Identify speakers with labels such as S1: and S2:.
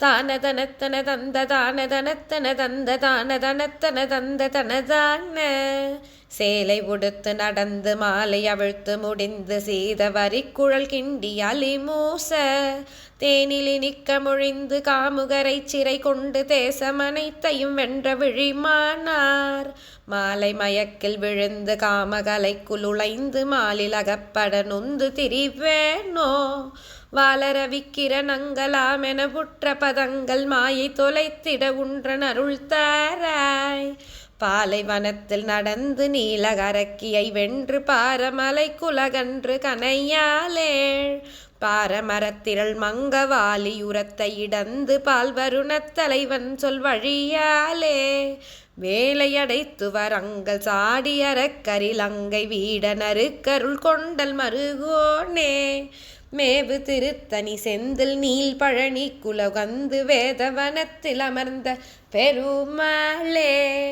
S1: தானதனத்தன தந்த தானதனத்தன தந்த தானதனத்தன தந்த தனதான சேலை உடுத்து நடந்து மாலை அவிழ்த்து முடிந்து சீத வரிக்குழல் கிண்டி அலிமூச தேனிலி நிக்க முழிந்து காமுகரை சிறை கொண்டு தேசமனைத்தையும் வென்ற விழிமானார். மாலை மயக்கில் விழுந்து காமகலைக்குள் உழைந்து மாலில் அகப்பட நொந்து திரிவேனோ. வாலரவிக்கிர நங்களாமென புற்ற பதங்கள் மாயை தொலைத்திட உன்றன் அருள் தாராய் பாலைவனத்தில் நடந்து நீலகரக்கியை வென்று பாரமலை குலகன்று கனையாலே பாரமரத்திரள் மங்கவாலி உரத்தை இடந்து பால்வருணத் தலைவன் சொல் வழியாலே வேலையடைத்து வரங்கள் சாடி அங்கை வீடனரு கொண்டல் மருகோனே. மேவு திருத்தனி செந்தில் நீல் பழனி குலகந்து வேதவனத்தில் அமர்ந்த பெருமாளே.